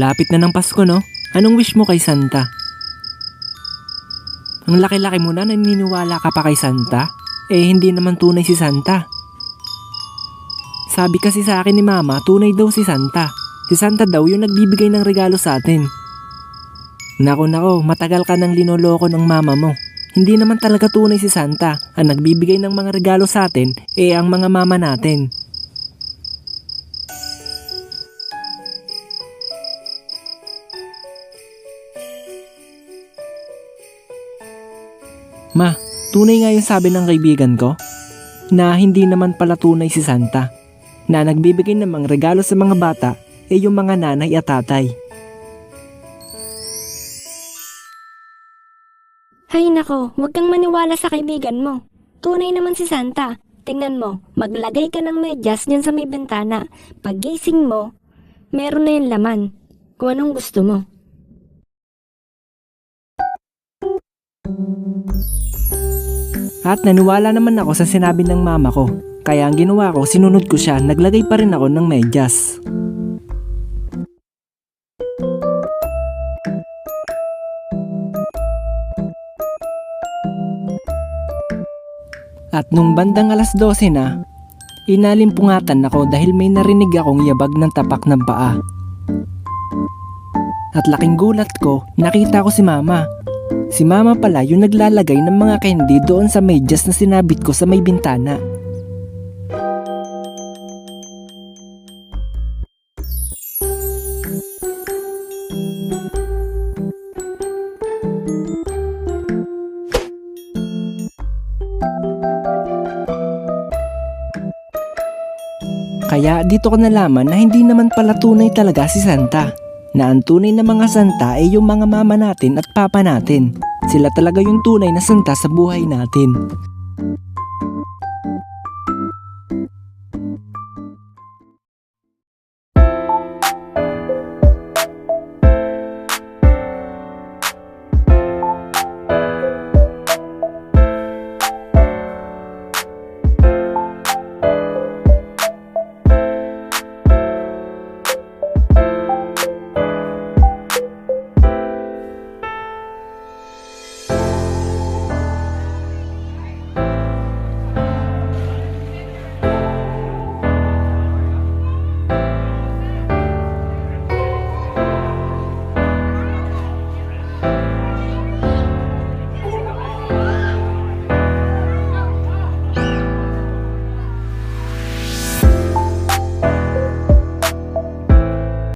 Lapit na ng Pasko, no? Anong wish mo kay Santa? Ang laki-laki mo na naniniwala ka pa kay Santa? Eh, hindi naman tunay si Santa. Sabi kasi sa akin ni Mama, tunay daw si Santa. Si Santa daw yung nagbibigay ng regalo sa atin. Nako nako, matagal ka nang linoloko ng mama mo. Hindi naman talaga tunay si Santa. Ang nagbibigay ng mga regalo sa atin, eh ang mga mama natin. Ma, tunay nga yung sabi ng kaibigan ko na hindi naman pala tunay si Santa. Na nagbibigay ng regalo sa mga bata eh yung mga nanay at tatay. Hay nako, huwag kang maniwala sa kaibigan mo. Tunay naman si Santa. Tingnan mo, maglagay ka ng medyas dyan sa may bintana. Paggising mo, meron na yung laman. Kung anong gusto mo. At naniwala naman ako sa sinabi ng mama ko. Kaya ang ginawa ko, sinunod ko siya, naglagay pa rin ako ng medyas. At nung bandang alas 12 na, inalimpungatan ako dahil may narinig akong yabag ng tapak ng paa. At laking gulat ko, nakita ko si mama. Si mama pala yung naglalagay ng mga candy doon sa medyas na sinabit ko sa may bintana. Kaya dito ko nalaman na hindi naman pala tunay talaga si Santa. Na ang tunay na mga santa ay yung mga mama natin at papa natin. Sila talaga yung tunay na santa sa buhay natin.